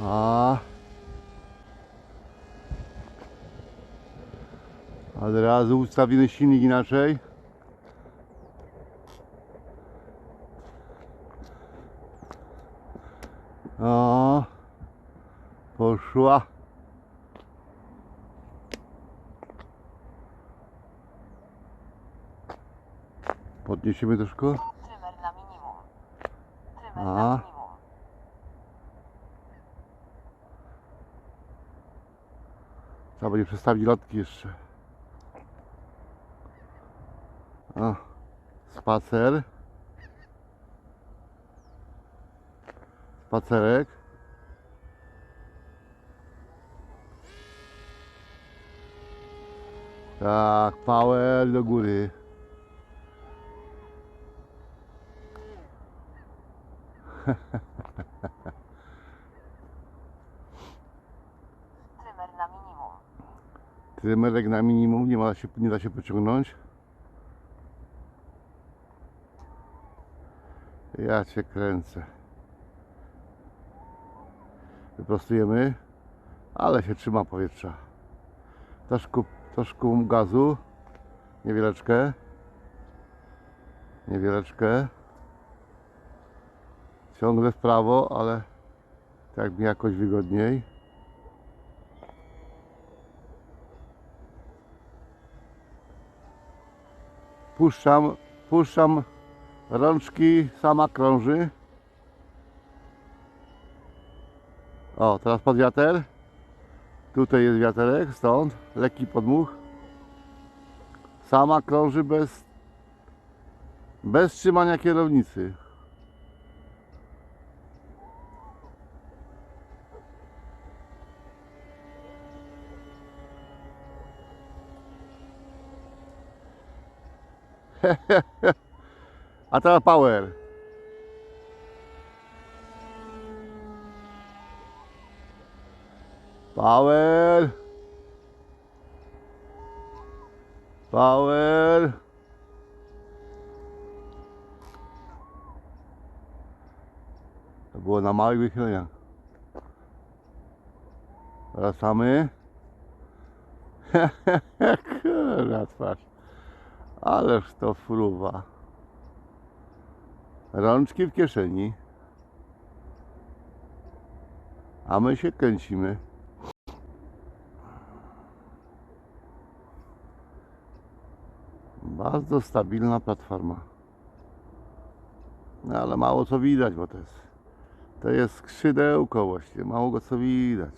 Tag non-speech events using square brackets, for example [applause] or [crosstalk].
A. Od razu ustawiony silnik inaczej. O, poszła. Podniesiemy troszkę. Trymer na minimum. Trymer A. na minimum. Trzeba będzie przestawić lotki jeszcze. O, spacer. Spacerek. Tak, power do góry. Trymer na minimum. Trymerek na minimum, nie, ma się, nie da się pociągnąć. Ja cię kręcę. Wyprostujemy, ale się trzyma powietrza. Troszkę, troszkę gazu, niewieleczkę. Niewieleczkę. Ciągle w prawo, ale tak mi jakoś wygodniej. Puszczam, puszczam rączki, sama krąży. O, teraz pod wiater. Tutaj jest wiaterek, stąd lekki podmuch. Sama krąży bez, bez trzymania kierownicy. [laughs] A teraz power. Power. Power. To było na małych wychyleniach. Wracamy. [laughs] Kurwa twarz. Ależ to fruwa. Rączki w kieszeni. A my się kręcimy. Bardzo stabilna platforma. No ale mało co widać, bo to jest to jest skrzydełko właśnie, mało go co widać.